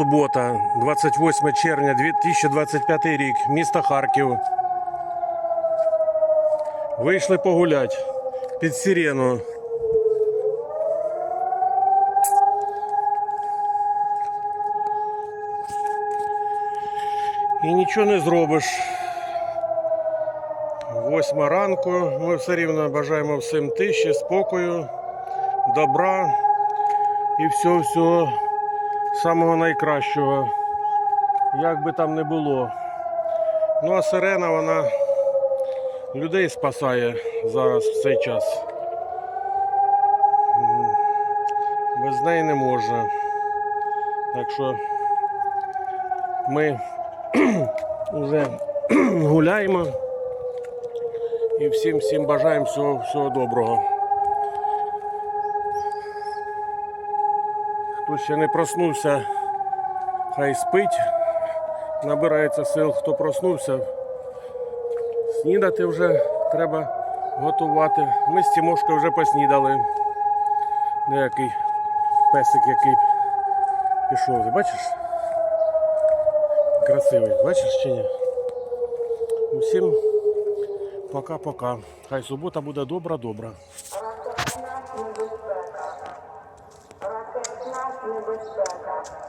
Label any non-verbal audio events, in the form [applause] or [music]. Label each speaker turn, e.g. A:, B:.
A: субота, 28 червня 2025 рік, місто Харків. Вийшли погуляти під сирену. І нічого не зробиш. Восьма ранку. Ми все рівно бажаємо всім тиші, спокою, добра і всього-всього самого найкращого. Як би там не було. Ну а сирена вона людей спасає зараз в цей час. Без неї не можна. Так що ми [clears throat] вже [clears throat] гуляємо і всім всім бажаємо всього, всього доброго. Хто ще не проснувся, хай спить, набирається сил, хто проснувся, снідати вже треба готувати. Ми з Тимошкою вже поснідали. Деякий песик, який пішов. Ти бачиш? Красивий, бачиш чи ні? Усім пока-пока. Хай субота буде добра-добра. небезпека.